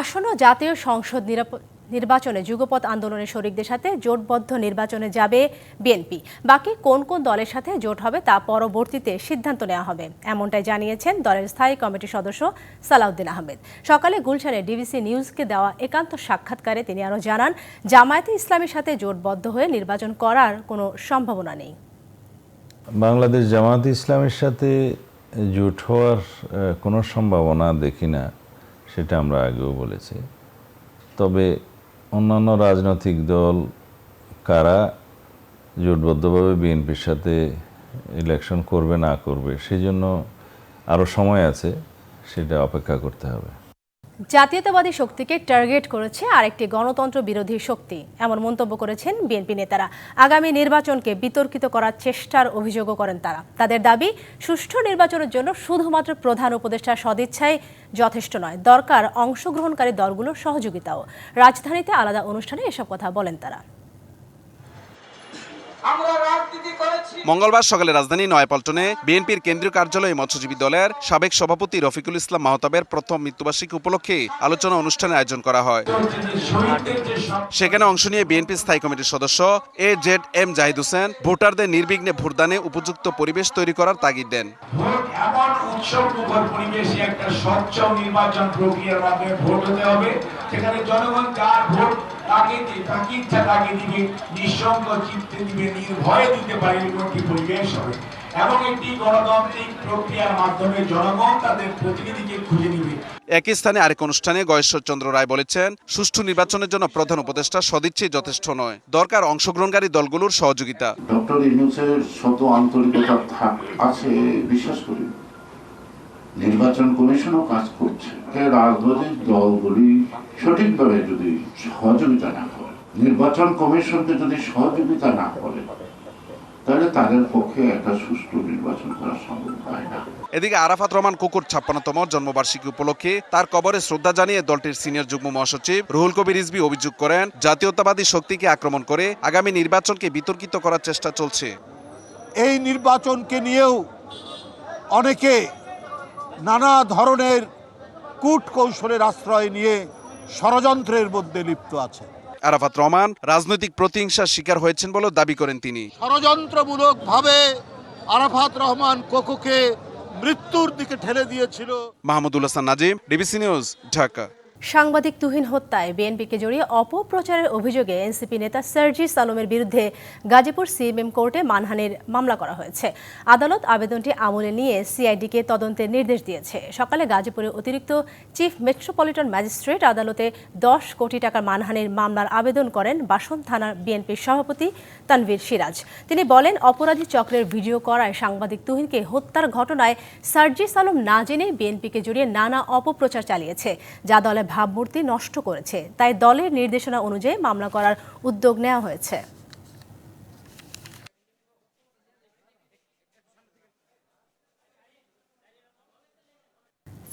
আসন্ন জাতীয় সংসদ নির্বাচনে যুগপৎ আন্দোলনের শরিকদের সাথে জোটবদ্ধ নির্বাচনে যাবে বিএনপি। বাকি কোন কোন দলের সাথে জোট হবে তা পরবর্তীতে সিদ্ধান্ত নেওয়া হবে। এমনটাই জানিয়েছেন দলের স্থায়ী কমিটির সদস্য সালাউদ্দিন আহমেদ। সকালে গুলশানে ডিবিসি নিউজকে দেওয়া একান্ত সাক্ষাৎকারে তিনি আরও জানান, জামায়াতে ইসলামের সাথে জোটবদ্ধ হয়ে নির্বাচন করার কোনো সম্ভাবনা নেই। বাংলাদেশ জামাত ইসলামের সাথে জোট হওয়ার কোনো সম্ভাবনা দেখি না। সেটা আমরা আগেও বলেছি। তবে অন্যান্য রাজনৈতিক দল কারা জোটবদ্ধভাবে বিএনপির সাথে ইলেকশন করবে, না করবে সেই জন্য আরও সময় আছে, সেটা অপেক্ষা করতে হবে। জাতীয়তাবাদী শক্তিকে টার্গেট করেছে আরেকটি গণতন্ত্র বিরোধী শক্তি, এমন মন্তব্য করেছেন বিএনপি নেতারা। আগামী নির্বাচনকে বিতর্কিত করার চেষ্টার অভিযোগও করেন তারা। তাদের দাবি, সুষ্ঠু নির্বাচনের জন্য শুধুমাত্র প্রধান উপদেষ্টার সদিচ্ছাই যথেষ্ট নয়, দরকার অংশগ্রহণকারী দলগুলোর সহযোগিতাও। রাজধানীতে আলাদা অনুষ্ঠানে এসব কথা বলেন তারা। আমরা রাজনীতি করেছি। মঙ্গলবার সকালে রাজধানী নয়াপল্টনে বিএনপির কেন্দ্রীয় কার্যালয়ে মৎস্যজীবী দলের সাবেক সভাপতি রফিকুল ইসলাম মাহতাবের প্রথম মৃত্যুবার্ষিকী উপলক্ষে আলোচনা অনুষ্ঠানের আয়োজন করা হয়। সেখানে অংশ নিয়ে বিএনপি স্থায়ী কমিটির সদস্য A Z M Zahid Hossain ভোটারদের নির্বিঘ্নে ভোটদানে উপযুক্ত পরিবেশ তৈরি করার তাগিদ দেন। একটা স্বচ্ছ নির্বাচন প্রক্রিয়ার মাধ্যমে ভোট হতে হবে সেখানে জনগণ যার ভোট তাকে তাকে ইচ্ছা তাকে দিবে নিঃসঙ্গ চিত্তে দিবে নির্ভয়ে দিতে পারে এরকম একটি পরিবেশ হবে। এবং একটি গণতান্ত্রিক প্রক্রিয়ার মাধ্যমে জনগণ তাদের প্রতিনিধিকে খুঁজে নিবে। একই স্থানে আরেক অনুষ্ঠানে গয়েশ্বরচন্দ্র রায় বলেছেন সুষ্ঠু নির্বাচনের জন্য প্রধান উপদেষ্টা সদিচ্ছেই যথেষ্ট নয়। দরকার অংশগ্রহণকারী দলগুলোর সহযোগিতা। ডক্টর ইউনুসের শত আন্তরিকতা আছে বিশ্বাস করি। নির্বাচন কমিশনও কাজ এ রাজনৈতিক দলগুলি সঠিকভাবে যদি সহযোগিতা না করে নির্বাচন কমিশনকে যদি সহযোগিতা না করে তাহলে তাদের পক্ষে একটা সুষ্ঠু নির্বাচন করা সম্ভব হয় না। এদিকে আরাফাত রহমান কুকুর ছাপ্পান্নতম জন্মবার্ষিকী উপলক্ষে তার কবরে শ্রদ্ধা জানিয়ে দলটির সিনিয়র যুগ্ম মহাসচিব রুহুল কবির রিজভী অভিযোগ করেন জাতীয়তাবাদী শক্তিকে আক্রমণ করে আগামী নির্বাচনকে বিতর্কিত করার চেষ্টা চলছে। এই নির্বাচনকে নিয়েও অনেকে নানা ধরনের কূট কৌশলের আশ্রয় নিয়ে ষড়যন্ত্রের মধ্যে লিপ্ত আছে। আরাফাত রহমান রাজনৈতিক প্রতিহিংসার শিকার হয়েছেন বলেও দাবি করেন তিনি। ষড়যন্ত্রমূলকভাবে আরাফাত রহমান কোকোকে মৃত্যুর দিকে ঠেলে দিয়েছিল। Mahmudul Hasan Nazim DBC news Dhaka. সাংবাদিক তুহিন হত্যায় বিএনপিকে জড়িয়ে অপপ্রচারের অভিযোগে এনসিপি নেতা সার্জিস আলমের বিরুদ্ধে গাজীপুর সিএমএম কোর্টে মানহানির মামলা করা হয়েছে। আদালত আবেদনটি আমলে নিয়ে সিআইডিকে তদন্তের নির্দেশ দিয়েছে। সকালে গাজীপুরের অতিরিক্ত চিফ মেট্রোপলিটন ম্যাজিস্ট্রেট আদালতে দশ কোটি টাকার মানহানির মামলার আবেদন করেন বাসন থানার বিএনপির সভাপতি তানভীর সিরাজ। তিনি বলেন, অপরাধী চক্রের ভিডিও করায় সাংবাদিক তুহিনকে হত্যার ঘটনায় সার্জিস আলম না জেনে বিএনপিকে জড়িয়ে নানা অপপ্রচার চালিয়েছে। যা দলের ভাবমূর্তি নষ্ট করেছে। তাই দলের নির্দেশনা অনুযায়ী মামলা করার উদ্যোগ নেওয়া হয়েছে।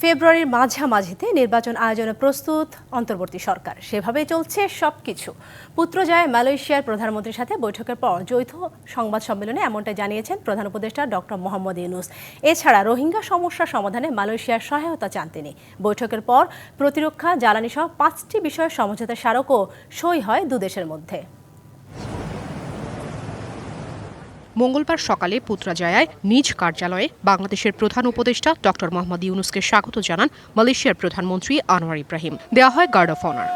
ফেব্রুয়ারির মাঝামাঝিতে নির্বাচন আয়োজনে প্রস্তুত অন্তর্বর্তী সরকার। সেভাবেই চলছে সব সবকিছু পুত্রজয় মালয়েশিয়ার প্রধানমন্ত্রীর সাথে বৈঠকের পর যৌথ সংবাদ সম্মেলনে এমনটাই জানিয়েছেন প্রধান উপদেষ্টা ডক্টর মোহাম্মদ ইউনুস। এছাড়া রোহিঙ্গা সমস্যা সমাধানে মালয়েশিয়ার সহায়তা চান তিনি। বৈঠকের পর প্রতিরক্ষা, জ্বালানি সহ পাঁচটি বিষয়ে সমঝোতা স্মারকও সই হয় দুদেশের মধ্যে। মঙ্গলবার সকালে পুত্রাজায়ায় নিজ কার্যালয়ে বাংলাদেশের প্রধান উপদেষ্টা ডক্টর মোহাম্মদ ইউনুসকে স্বাগত জানান মালয়েশিয়ার প্রধানমন্ত্রী আনোয়ার ইব্রাহিম। দেওয়া হয় গার্ড অফ অনার।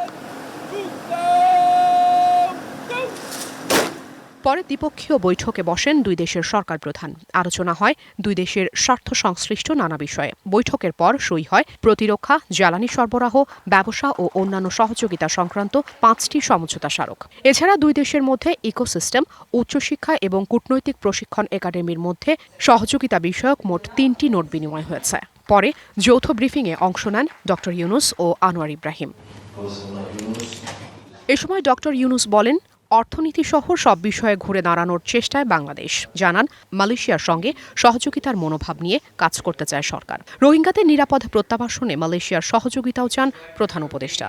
পরে দ্বিপক্ষীয় বৈঠকে বসেন দুই দেশের সরকার প্রধান। আলোচনা হয় দুই দেশের স্বার্থ সংশ্লিষ্ট নানা বিষয়ে। বৈঠকের পর সই হয় প্রতিরক্ষা, জ্বালানি সরবরাহ, ব্যবসা ও অন্যান্য সহযোগিতা সংক্রান্ত পাঁচটি সমঝোতা স্মারক। এছাড়া দুই দেশের মধ্যে ইকোসিস্টেম, উচ্চশিক্ষা এবং কূটনৈতিক প্রশিক্ষণ একাডেমির মধ্যে সহযোগিতা বিষয়ক মোট তিনটি নোট বিনিময় হয়েছে। পরে যৌথ ব্রিফিংয়ে অংশ নেন ডক্টর ইউনুস ও আনোয়ার ইব্রাহিম। এ সময় ডক্টর ইউনুস বলেন অর্থনীতি সহ সব বিষয়ে ঘুরে দাঁড়ানোর চেষ্টায় বাংলাদেশ। জানান মালয়েশিয়ার সঙ্গে সহযোগিতার মনোভাব নিয়ে কাজ করতে চায় সরকার। রোহিঙ্গাদের নিরাপদ প্রত্যাবাসনে মালয়েশিয়ার সহযোগিতাও চান প্রধান উপদেষ্টা।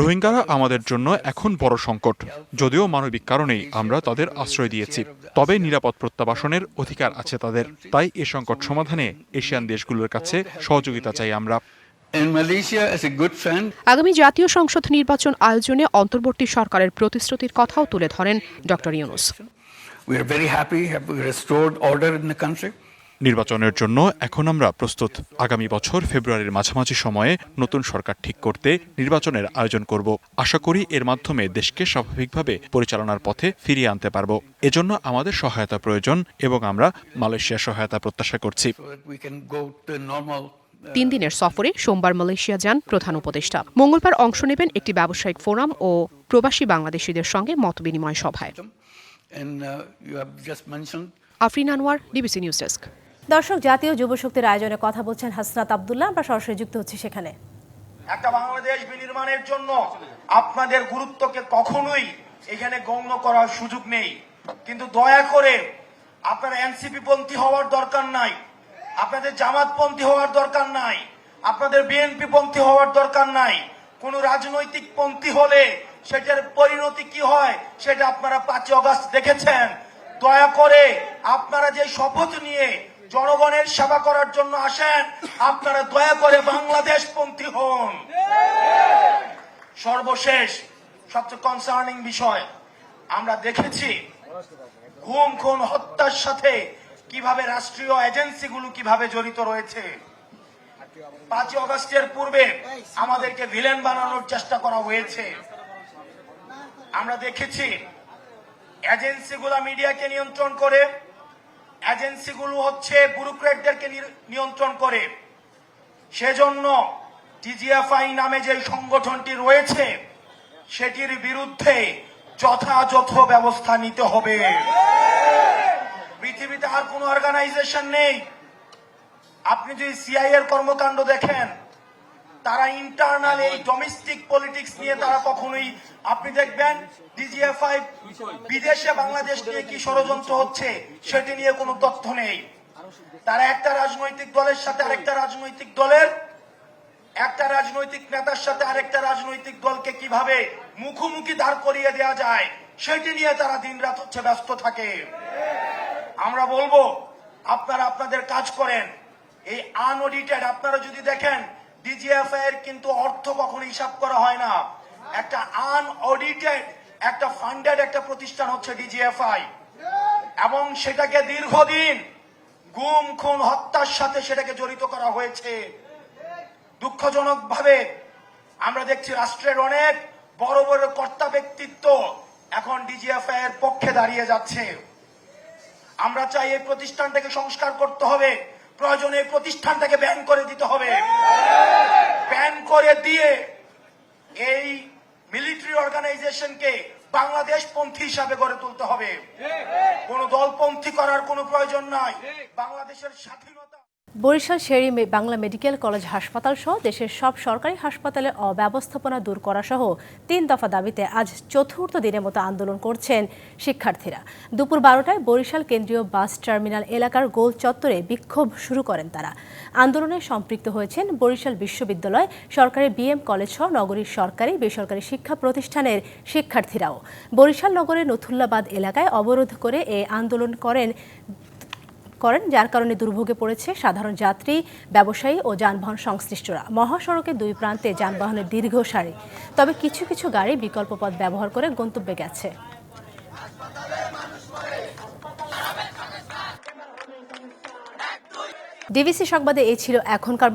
রোহিঙ্গারা আমাদের জন্য এখন বড় সংকট। যদিও মানবিক কারণেই আমরা তাদের আশ্রয় দিয়েছি তবে নিরাপদ প্রত্যাবাসনের অধিকার আছে তাদের। তাই এ সংকট সমাধানে এশিয়ান দেশগুলোর কাছে সহযোগিতা চাই আমরা। আগামী জাতীয় সংসদ নির্বাচন আয়োজনে অন্তর্বর্তী সরকারের প্রতিশ্রুতির কথাও তুলে ধরেন ডক্টর ইউনুস. নির্বাচনের জন্য এখন আমরা প্রস্তুত। আগামী বছর ফেব্রুয়ারির মাঝামাঝি সময়ে নতুন সরকার ঠিক করতে নির্বাচনের আয়োজন করব। আশা করি এর মাধ্যমে দেশকে স্বাভাবিকভাবে পরিচালনার পথে ফিরিয়ে আনতে পারব। এজন্য আমাদের সহায়তা প্রয়োজন এবং আমরা মালয়েশিয়ার সহায়তা প্রত্যাশা করছি। তিন দিনের সফরে সোমবার মালয়েশিয়া যান প্রধান উপদেষ্টা। মঙ্গলবার অংশ নেবেন একটি ব্যবসায়িক ফোরাম ও প্রবাসী বাংলাদেশিদের সঙ্গে মতবিনিময় সভায়। And uh, Afrin Anwar DBC news desk. দর্শক জাতীয় যুব শক্তির আয়োজনে কথা বলছেন হাসনাত আবদুল্লাহ। আমরা সরাসরি যুক্ত হচ্ছি সেখানে। একটা বাংলাদেশ বিনির্মাণের জন্য আপনাদের গুরুত্বকে কখনোই এখানে গণ্য করার সুযোগ নেই। কিন্তু দয়া করে আপনারা এনসিপি পন্থী হওয়ার দরকার নাই। আপনাদের জামাত পন্থী হওয়ার দরকার নাই। আপনাদের বিএনপি পন্থী হওয়ার দরকার নাই। কোন রাজনৈতিক পন্থী হলে সেটার পরিণতি কি হয় সেটা আপনারা পাঁচই অগাস্ট দেখেছেন। দয়া করে আপনারা যে শপথ নিয়ে জনগণের সেবা করার জন্য আসেন, আপনারা দয়া করে বাংলাদেশ পন্থী হন। সর্বশেষ, সবচেয়ে কনসার্নিং বিষয়, আমরা দেখেছি ঘুম খুন হত্যার সাথে কীভাবে রাষ্ট্রীয় এজেন্সিগুলো কীভাবে জড়িত রয়েছে? পাঁচই অগস্টের পূর্বে আমাদেরকে ভিলেন বানানোর চেষ্টা করা হয়েছে। আমরা দেখেছি, এজেন্সিগুলো মিডিয়াকে নিয়ন্ত্রণ করে, এজেন্সিগুলো হচ্ছে ব্যুরোক্রেটদেরকে নিয়ন্ত্রণ করে। সেজন্য টিজিএফআই নামে যে সংগঠনটি রয়েছে, সেটির বিরুদ্ধে যথাযথ ব্যবস্থা নিতে হবে। পৃথিবীতে আর কোন অর্গানাইজেশন নেই। আপনি যদি সিআই এর কর্মকাণ্ড দেখেন, তারা ইন্টারনাল এই ডোমেস্টিক পলিটিক্স নিয়ে তারা কখনোই আপনি দেখবেন ডিজিএফআই বিদেশে বাংলাদেশ নিয়ে কি ষড়যন্ত্র হচ্ছে, সেটি নিয়ে কোনো তথ্য নেই। তারা একটা রাজনৈতিক দলের সাথে আরেকটা রাজনৈতিক দলের একটা রাজনৈতিক নেতার সাথে আরেকটা রাজনৈতিক দলকে কীভাবে মুখোমুখি দাঁড় করিয়ে দেওয়া যায়, সেটি নিয়ে তারা দিনরাত হচ্ছে ব্যস্ত থাকে। আমরা বলব, আপনারা আপনাদের কাজ করেন। এই আনঅডিটেড আপনারা যদি দেখেন ডিজিএফআই এর কিন্তু অর্থ কখনো হিসাব করা হয় না। একটা আনঅডিটেড একটা ফান্ডেড একটা প্রতিষ্ঠান হচ্ছে ডিজিএফআই এবং সেটাকে দীর্ঘদিন গুম, খুন, হত্যার সাথে সেটাকে জড়িত করা হয়েছে। দুঃখজনক ভাবে আমরা দেখছি রাষ্ট্রের অনেক বড় বড় কর্তা ব্যক্তিত্ব এখন ডিজিএফআই এর পক্ষে দাঁড়িয়ে যাচ্ছে। আমরা চাই এই প্রতিষ্ঠানটাকে সংস্কার করতে হবে। প্রয়োজনে এই প্রতিষ্ঠানটাকে ব্যান করে দিতে হবে। ব্যান করে দিয়ে এই মিলিটারি অর্গানাইজেশনকে বাংলাদেশ পন্থী হিসাবে গড়ে তুলতে হবে। কোন দলপন্থী করার কোনো প্রয়োজন নাই। বাংলাদেশের স্বাধীনতা বরিশাল শেরি বাংলা মেডিকেল কলেজ হাসপাতাল সহ দেশের সব সরকারি হাসপাতালে অব্যবস্থাপনা দূর করা সহ তিন দফা দাবিতে আজ চতুর্থ দিনের মতো আন্দোলন করছেন শিক্ষার্থীরা। দুপুর বারোটায় বরিশাল কেন্দ্রীয় বাস টার্মিনাল এলাকার গোল চত্বরে বিক্ষোভ শুরু করেন তারা। আন্দোলনে সম্পৃক্ত হয়েছেন বরিশাল বিশ্ববিদ্যালয় সরকারি বিএম কলেজ সহ নগরীর সরকারি, বেসরকারি শিক্ষা প্রতিষ্ঠানের শিক্ষার্থীরাও। বরিশাল নগরের নথুল্লাবাদ এলাকায় অবরোধ করে এ আন্দোলন করেন করেন, যার কারণে দুর্ভোগে পড়েছে সাধারণ যাত্রী, ব্যবসায়ী ও যানবাহন সংশ্লিষ্টরা। মহাসড়কের দুই প্রান্তে যানবাহনের দীর্ঘ সারি। তবে কিছু কিছু গাড়ি বিকল্প পথ ব্যবহার করে গন্তব্যে গেছে। ডিবিসি সংবাদে এই ছিল এখনকার